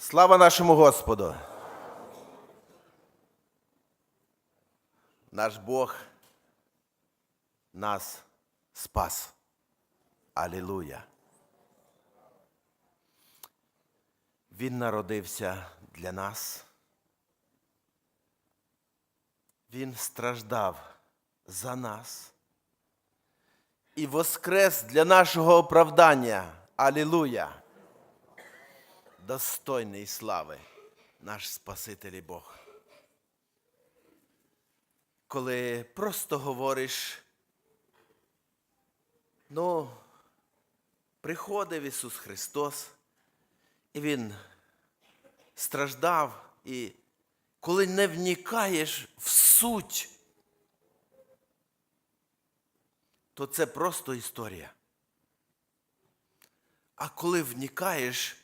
Слава нашому Господу! Наш Бог нас спас. Алілуя! Він народився для нас. Він страждав за нас і воскрес для нашого оправдання. Алілуя! Достойний слави наш Спаситель і Бог. Коли просто говориш, ну, приходив Ісус Христос, і Він страждав, і коли не вникаєш в суть, то це просто історія. А коли вникаєш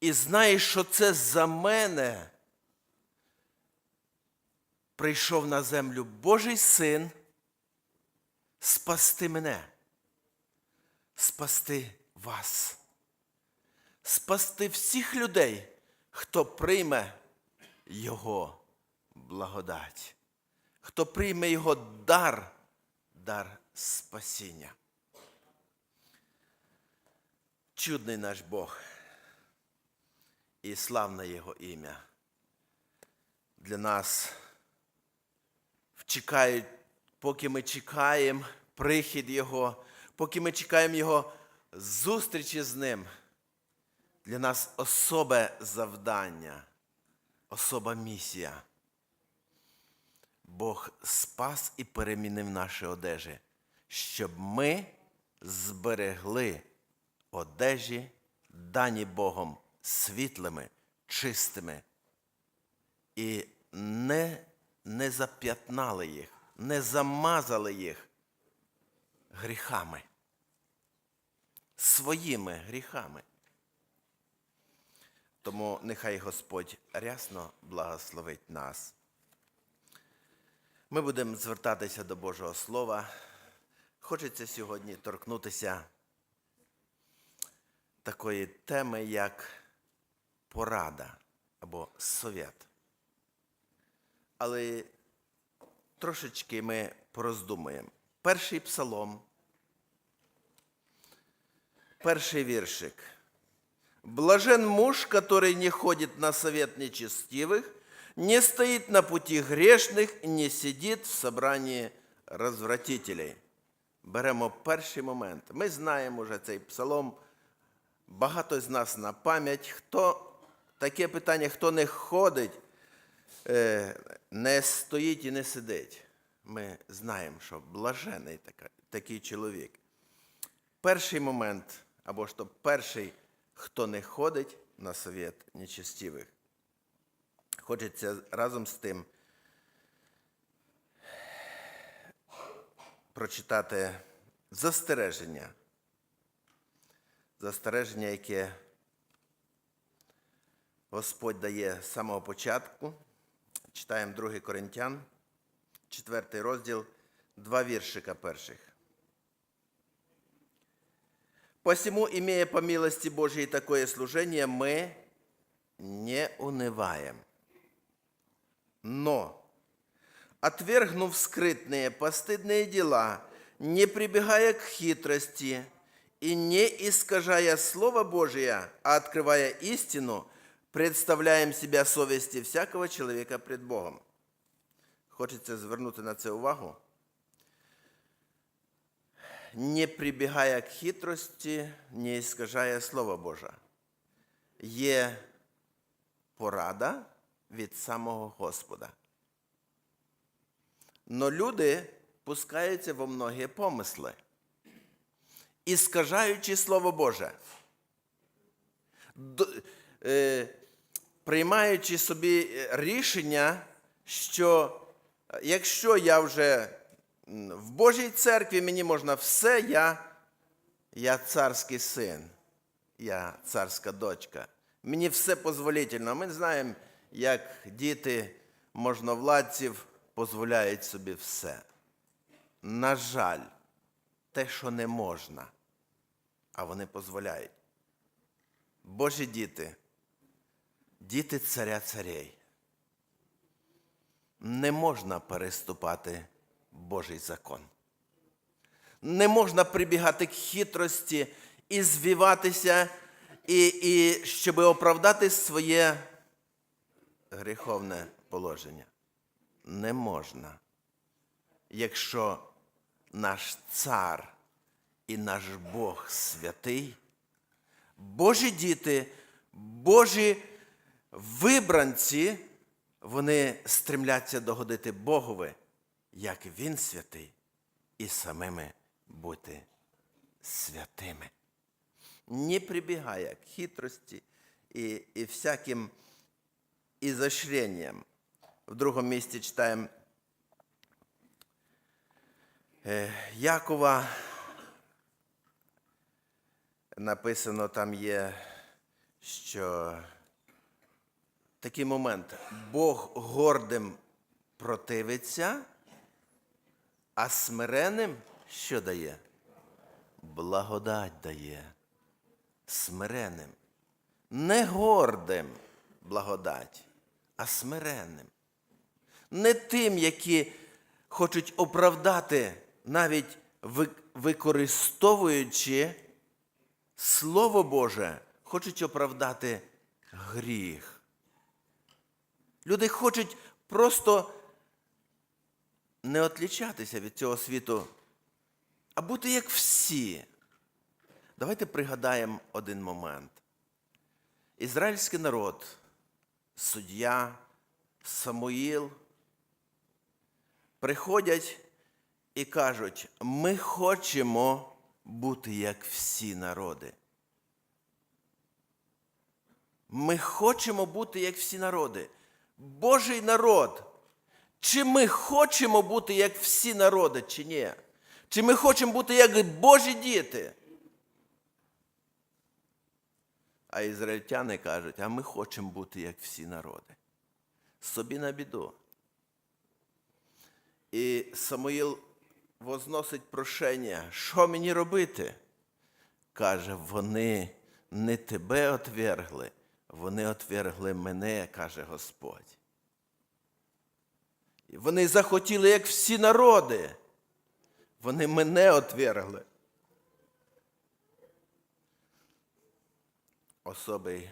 і знаєш, що це за мене, прийшов на землю Божий син спасти мене, спасти вас, спасти всіх людей, хто прийме Його благодать, хто прийме Його дар, дар спасіння. Чудний наш Бог і славне Його ім'я. Для нас чекають, поки ми чекаємо прихід Його, поки ми чекаємо Його зустрічі з Ним. Для нас особе завдання, особа місія. Бог спас і перемінив наші одежі, щоб ми зберегли одежі, дані Богом світлими, чистими, і не, не зап'ятнали їх, не замазали їх гріхами, своїми гріхами. Тому нехай Господь рясно благословить нас. Ми будемо звертатися до Божого Слова. Хочеться сьогодні торкнутися такої теми, як порада або совет. Але трошечки ми пороздумуємо. Перший псалом, перший віршик. Блажен муж, который не ходит на совет нечестивых, не стоит на пути грешных, не сидит в собрании розвратителей. Беремо перший момент. Ми знаємо вже цей псалом. Багато з нас на пам'ять. Хто таке питання, хто не ходить, е, не стоїть і не сидить. Ми знаємо, що блажений такий чоловік. Перший момент, або то перший, хто не ходить на совет нечестивих. Хочеться разом з тим прочитати застереження. Застереження, яке Господь дає з самого початку. Читаємо 2 Коринтян, 4 розділ, два віршика перших. Посему, имея по милости Божьей такое служение, мы не унываем. Но, отвергнув скрытные постыдные дела, не прибегая к хитрости и не искажая Слово Божие, а открывая истину, представляем себя совести всякого человека пред Богом. Хочеться звернути на це увагу. Не прибігає к хитрості, не іскажає Слово Боже. Є порада від самого Господа. Но люди пускаються во многі помисли, іскажаючи Слово Боже, Д- е, приймаючи собі рішення, що е, якщо я вже в Божій церкві мені можна все, я, я царський син, я царська дочка. Мені все дозволительно. Ми знаємо, як діти можновладців дозволяють собі все. На жаль, те, що не можна, а вони дозволяють. Божі діти, діти царя царей. Не можна переступати Божий закон. Не можна прибігати к хитрості і звіватися, і, і щоб оправдати своє гріховне положення. Не можна. Якщо наш цар і наш Бог святий, Божі діти, Божі вибранці, вони стремляться догодити Богові, як Він святий, і самими бути святими. Не прибігає к хитрості і, і всяким ізощренням. В другому місці читаємо е, Якова. Написано там є, що такий момент. Бог гордим противиться, а смиреним що дає? Благодать дає. Смиреним. Не гордим благодать, а смиренним. Не тим, які хочуть оправдати, навіть використовуючи Слово Боже, хочуть оправдати гріх. Люди хочуть просто не отлічатися від цього світу, а бути як всі. Давайте пригадаємо один момент. Ізраїльський народ, суддя, Самуїл приходять і кажуть, ми хочемо бути як всі народи. Ми хочемо бути як всі народи. Божий народ. Чи ми хочемо бути як всі народи, чи ні? Чи ми хочемо бути як Божі діти? А ізраїльтяни кажуть, а ми хочемо бути як всі народи. Собі на біду. І Самуїл возносить прошення, що мені робити? Каже, вони не тебе отвергли, вони отвергли мене, каже Господь. Вони захотіли, як всі народи. Вони мене отвергли. Особий,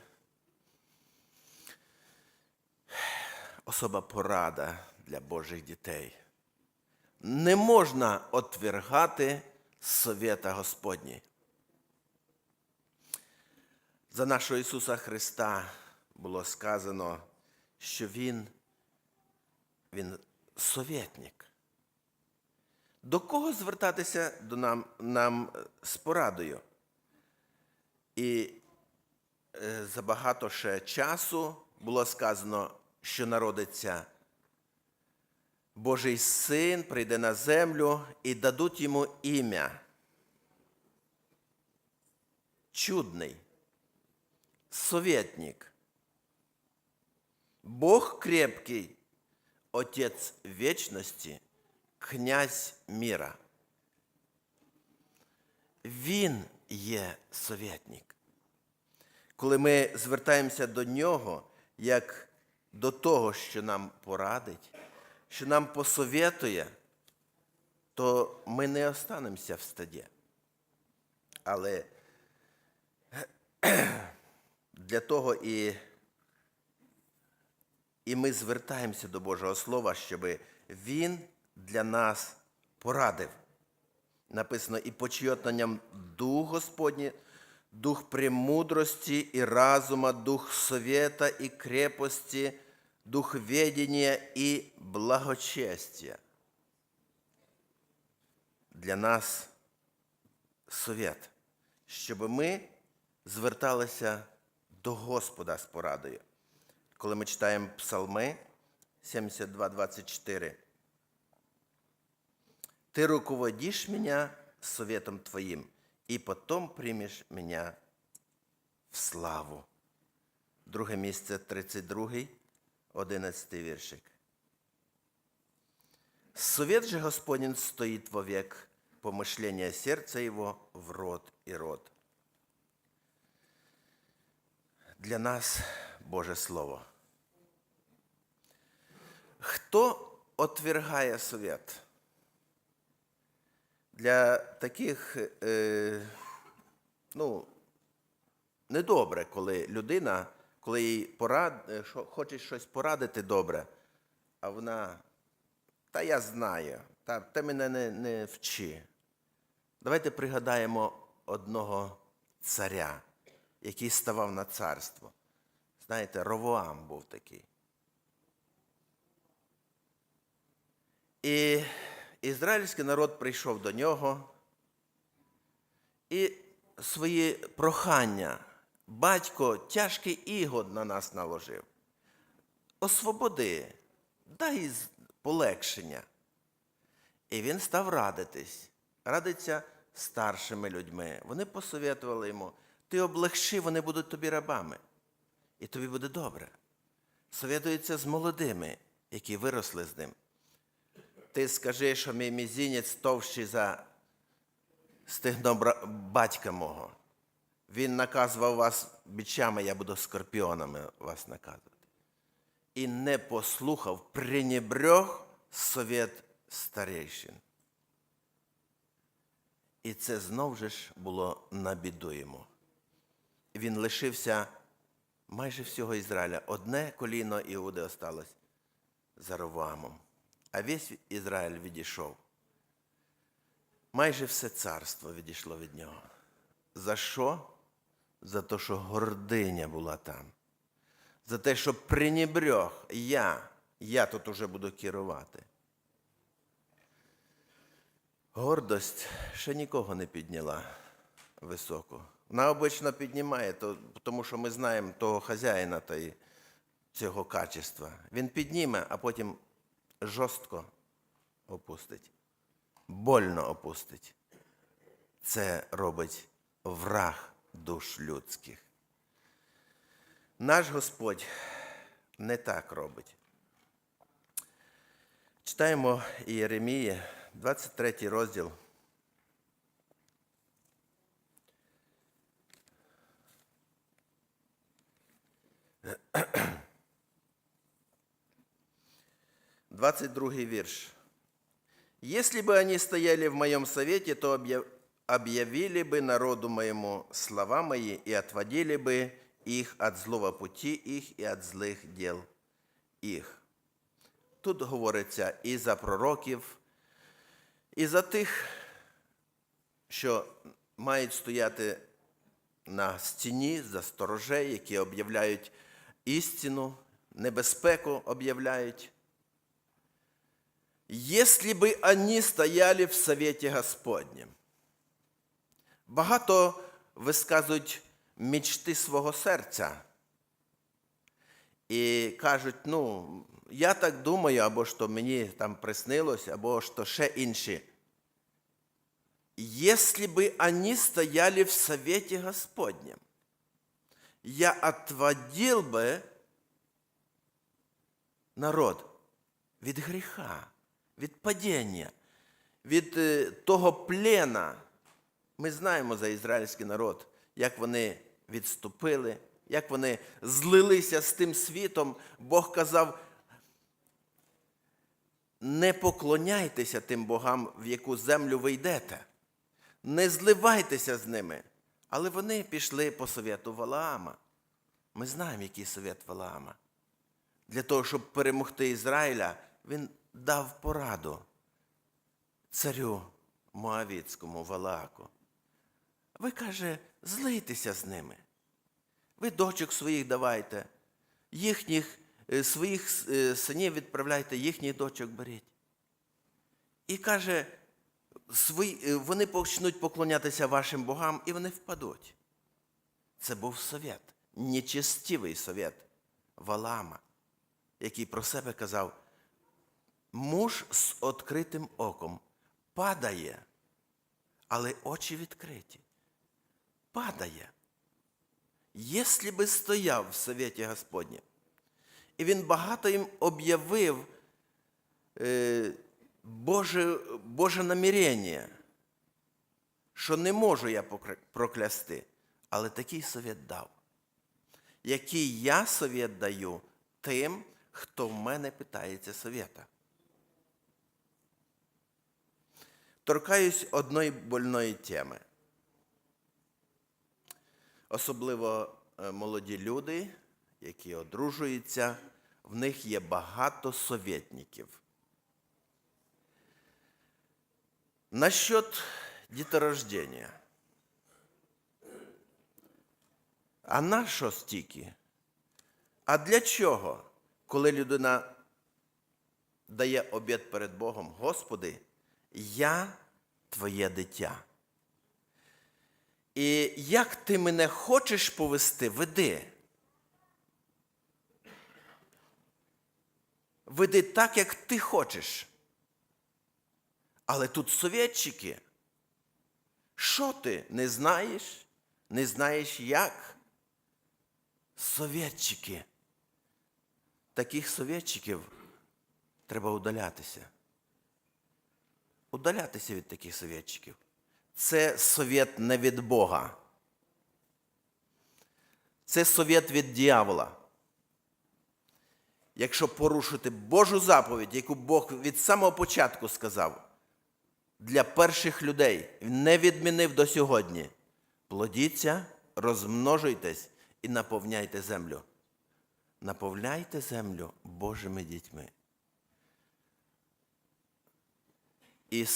особа порада для Божих дітей. Не можна отвергати совета Господні. За нашого Ісуса Христа було сказано, що Він, Він совєтник. До кого звертатися до нам, нам з порадою? І е, забагато ще часу було сказано, що народиться Божий син, прийде на землю і дадуть йому ім'я. Чудний, совєтник, Бог крепкий, Отець вічності, князь міра. Він є совєтник. Коли ми звертаємося до нього як до того, що нам порадить, що нам посовєтує, то ми не останемося в стаді. Але для того і, і ми звертаємося до Божого Слова, щоб Він для нас порадив. Написано, і почує Дух Господній, Дух премудрості і разума, Дух совета і крепості, Дух ведения і благочестия. Для нас совет, щоб ми зверталися до Господа з порадою. Коли ми читаємо Псалми 72, 24. Ты руководишь меня советом Твоим, и потом примешь меня в славу. Друге місце 32, 11 віршик. Совет же Господень стоит вовек, помышление сердца его в род и род. Для нас Боже Слово. Хто отвергає совет? Для таких, е, ну, недобре, коли людина, коли їй порад, е, хоче щось порадити добре, а вона, та я знаю, та, ти мене не, не вчи. Давайте пригадаємо одного царя, який ставав на царство. Знаєте, Ровоам був такий. І ізраїльський народ прийшов до нього і свої прохання. Батько тяжкий ігод на нас наложив. Освободи, дай полегшення. І він став радитись, радиться старшими людьми. Вони посоветували йому, ти облегши, вони будуть тобі рабами, і тобі буде добре. Совєтується з молодими, які виросли з ним. Ти скажи, що мій мізінець товщий за стигно батька мого. Він наказував вас бичами, я буду скорпіонами вас наказувати. І не послухав, пренебрег совет старейшин. І це знов же ж було на біду йому. Він лишився майже всього Ізраїля. Одне коліно Іуди осталось за Ровоамом, а весь Ізраїль відійшов. Майже все царство відійшло від нього. За що? За те, що гординя була там. За те, що пренебрег я, я тут уже буду керувати. Гордость ще нікого не підняла високо. Вона обично піднімає, то, тому що ми знаємо того хазяїна та й цього качества. Він підніме, а потім жорстко опустить, больно опустить. Це робить враг душ людських. Наш Господь не так робить. Читаємо Єремії, 23 розділ. Двадцать другий вірш. Если бы они стояли в моем совете, то объяв- объявили бы народу моему слова мои и отводили бы их от злого пути их и от злих дел їх. Тут говориться і за пророків, і за тих, що мають стояти на стіні за сторожей, які об'являють істину, небезпеку об'являють. Если бы они стояли в совете Господнем. Багато висказують мечти свого серця. І кажуть, ну, я так думаю, або що мені там приснилось, або що ще інші. Если бы они стояли в совете Господнем, я отводил бы народ від гріха, від падіння, від е, того плена. Ми знаємо за ізраїльський народ, як вони відступили, як вони злилися з тим світом. Бог казав, не поклоняйтеся тим богам, в яку землю ви йдете. Не зливайтеся з ними. Але вони пішли по совєту Валаама. Ми знаємо, який совет Валаама. Для того, щоб перемогти Ізраїля, він дав пораду царю Моавіцькому Валааку. Ви, каже, злийтеся з ними. Ви дочок своїх давайте, їхніх е, своїх е, синів відправляйте, їхніх дочок беріть. І каже, свої, е, вони почнуть поклонятися вашим богам, і вони впадуть. Це був совет, нечестивий совет Валаама, який про себе казав, муж з відкритим оком падає, але очі відкриті. Падає. Якщо би стояв в совєті Господнім, і він багато їм об'явив е, Боже, Боже намірення, що не можу я проклясти, але такий совет дав. який я совет даю тим, хто в мене питається совета. Торкаюсь одної больної теми. Особливо е, молоді люди, які одружуються, в них є багато совєтників. Насчет діторождення. А на що стільки? А для чого, коли людина дає обід перед Богом, Господи, я твоє дитя. І як ти мене хочеш повести, веди. Веди так, як ти хочеш. Але тут совєтчики. Що ти не знаєш? Не знаєш як? Совєтчики. Таких совєтчиків треба удалятися. Удалятися від таких совєтчиків. Це совєт не від Бога. Це совєт від дьявола. Якщо порушити Божу заповідь, яку Бог від самого початку сказав, для перших людей не відмінив до сьогодні. Плодіться, розмножуйтесь і наповняйте землю. Наповняйте землю Божими дітьми. І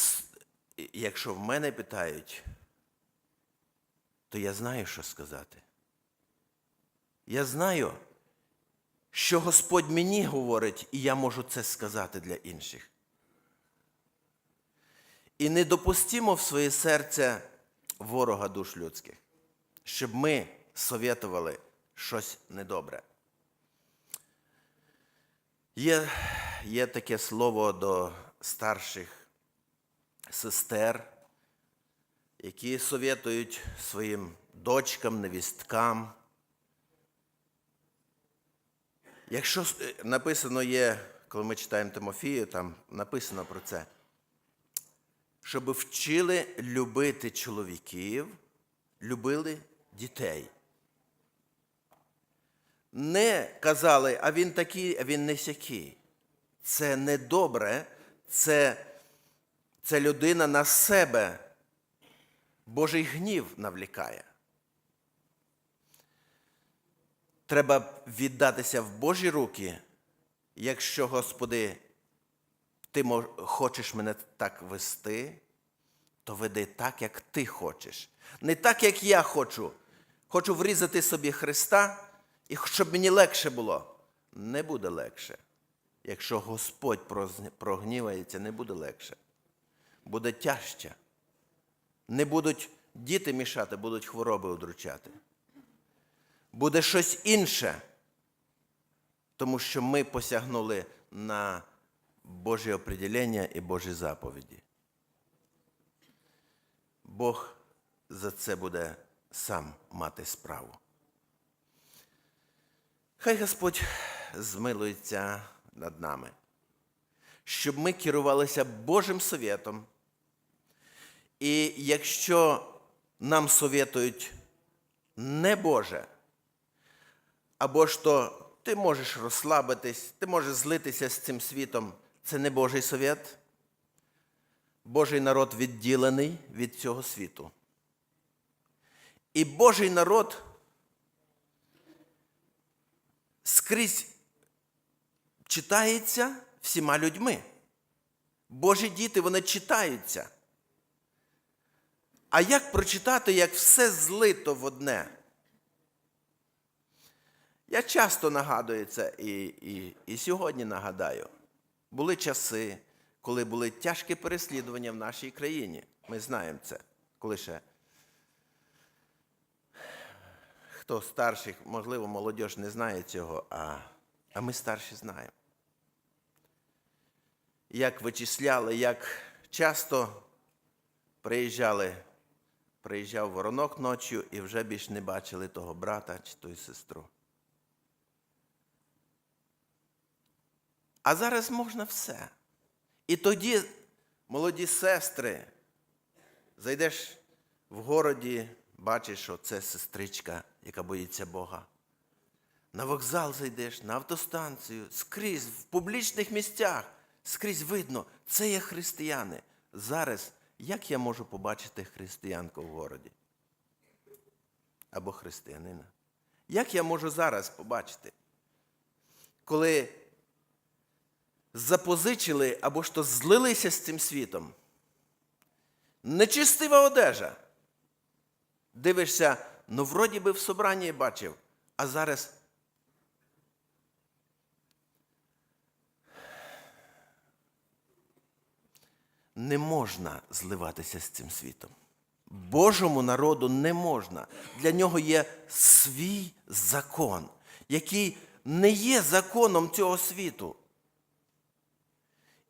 якщо в мене питають, то я знаю, що сказати. Я знаю, що Господь мені говорить, і я можу це сказати для інших. І не допустимо в своє серце ворога душ людських, щоб ми совєтували щось недобре. Є, є таке слово до старших сестер, які совєтують своїм дочкам, невісткам. Якщо е, написано є, коли ми читаємо Тимофію, там написано про це, щоб вчили любити чоловіків, любили дітей. Не казали, а він такий, а він не сякий. Це не добре, це, це людина на себе Божий гнів навлікає. Треба віддатися в Божі руки, якщо, Господи, ти хочеш мене так вести, то веди так, як ти хочеш. Не так, як я хочу. Хочу врізати собі Христа, і щоб мені легше було. Не буде легше. Якщо Господь прогнівається, не буде легше. Буде тяжче. Не будуть діти мішати, будуть хвороби удручати. Буде щось інше, тому що ми посягнули на Боже определення і Божі заповіді. Бог за це буде сам мати справу. Хай Господь змилується над нами, щоб ми керувалися Божим совєтом. І якщо нам совєтують не Боже, або ж то ти можеш розслабитись, ти можеш злитися з цим світом, це не Божий совєт. Божий народ відділений від цього світу. І Божий народ скрізь читається всіма людьми. Божі діти, вони читаються. А як прочитати, як все злито в одне? Я часто нагадую це і, і, і сьогодні нагадаю. Були часи, коли були тяжкі переслідування в нашій країні. Ми знаємо це, коли ще хто старших, можливо, молодь не знає цього, а, а ми старші знаємо. Як вичисляли, як часто приїжджали, приїжджав воронок ночі і вже більш не бачили того брата чи ту сестру. А зараз можна все. І тоді, молоді сестри, зайдеш в городі, бачиш, що це сестричка, яка боїться Бога. на вокзал зайдеш, на автостанцію, скрізь, в публічних місцях, скрізь видно, це є християни. Зараз як я можу побачити християнку в городі? Або християнина? Як я можу зараз побачити? Коли запозичили або то злилися з цим світом. Нечистива одежа. Дивишся, ну вроді би в собранні бачив, а зараз. Не можна зливатися з цим світом. Божому народу не можна. Для нього є свій закон, який не є законом цього світу.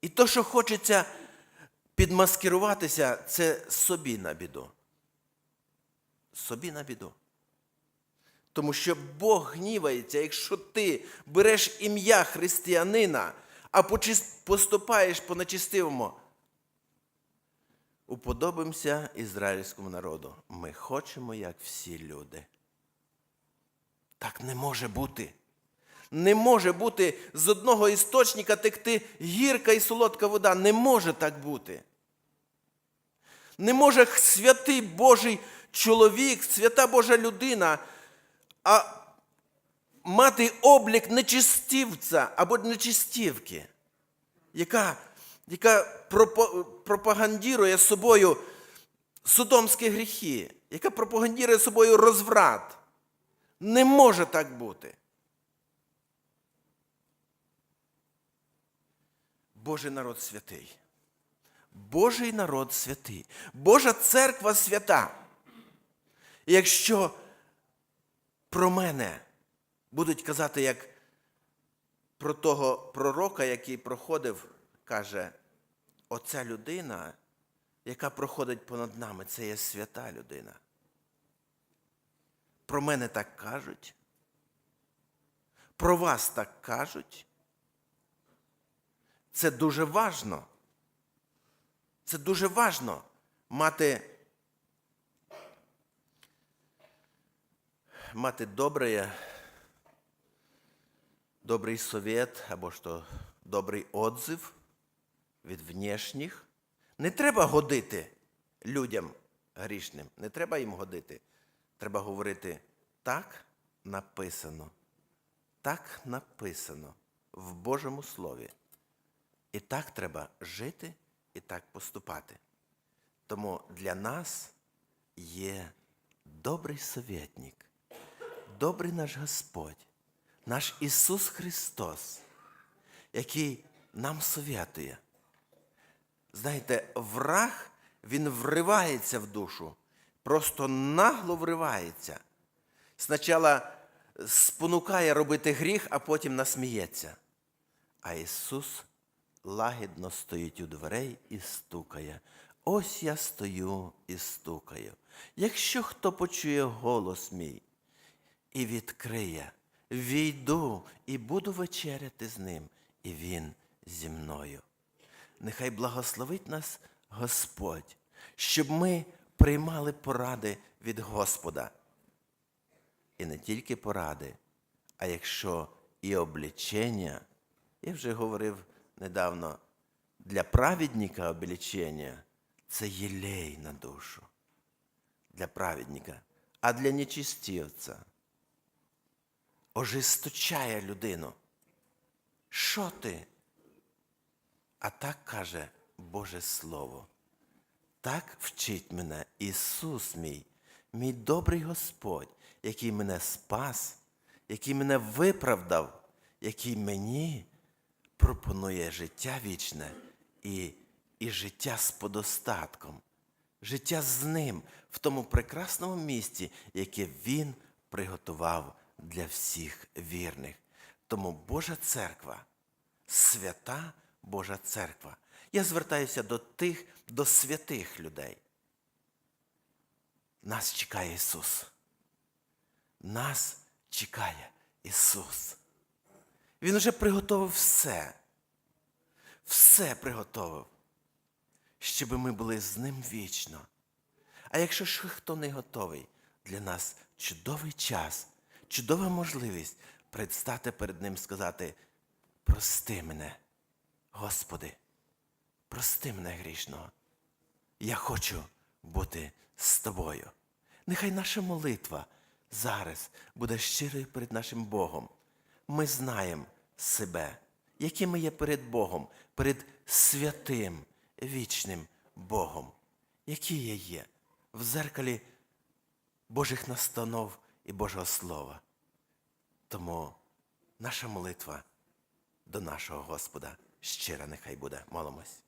І то, що хочеться підмаскируватися, це собі на біду. Собі на біду. Тому що Бог гнівається, якщо ти береш ім'я християнина, а поступаєш по нечистивому. Уподобимося ізраїльському народу. Ми хочемо, як всі люди. Так не може бути. Не може бути з одного істочника текти гірка і солодка вода. Не може так бути. Не може святий Божий чоловік, свята Божа людина, а мати облік нечистівця або нечистівки, яка, яка пропагандірує собою содомські гріхи, яка пропагандірує собою розврат. Не може так бути. Божий народ святий. Божий народ святий. Божа церква свята. І якщо про мене будуть казати, як про того пророка, який проходив, каже, оця людина, яка проходить понад нами, це є свята людина. Про мене так кажуть. Про вас так кажуть. Це дуже важно. Це дуже важно мати, мати добре, добрий совет або то добрий отзив від внешніх. Не треба годити людям грішним, не треба їм годити. Треба говорити так написано. Так написано в Божому Слові. І так треба жити і так поступати. Тому для нас є добрий совєтник, добрий наш Господь, наш Ісус Христос, який нам совєтує. Знаєте, враг, він вривається в душу, просто нагло вривається. Спочатку спонукає робити гріх, а потім насміється. А Ісус лагідно стоїть у дверей і стукає. Ось я стою і стукаю. Якщо хто почує голос мій і відкриє, війду і буду вечеряти з ним, і він зі мною. Нехай благословить нас Господь, щоб ми приймали поради від Господа. І не тільки поради, а якщо і облічення, я вже говорив недавно, для праведника облічення це єлей на душу. Для праведника, а для нечистівця ожесточає людину. Що ти? А так каже Боже Слово. Так вчить мене Ісус мій, мій добрий Господь, який мене спас, який мене виправдав, який мені пропонує життя вічне і, і життя з подостатком, життя з ним в тому прекрасному місці, яке Він приготував для всіх вірних. Тому Божа церква, свята Божа церква. Я звертаюся до тих, до святих людей. Нас чекає Ісус. Нас чекає Ісус. Він уже приготовив все. Все приготовив, щоб ми були з ним вічно. А якщо ж хто не готовий, для нас чудовий час, чудова можливість предстати перед Ним, сказати: прости мене, Господи, прости мене грішного. Я хочу бути з тобою. Нехай наша молитва зараз буде щирою перед нашим Богом. Ми знаємо себе, які ми є перед Богом, перед святим, вічним Богом, які я є в зеркалі Божих настанов і Божого Слова. Тому наша молитва до нашого Господа щира нехай буде. Молимось.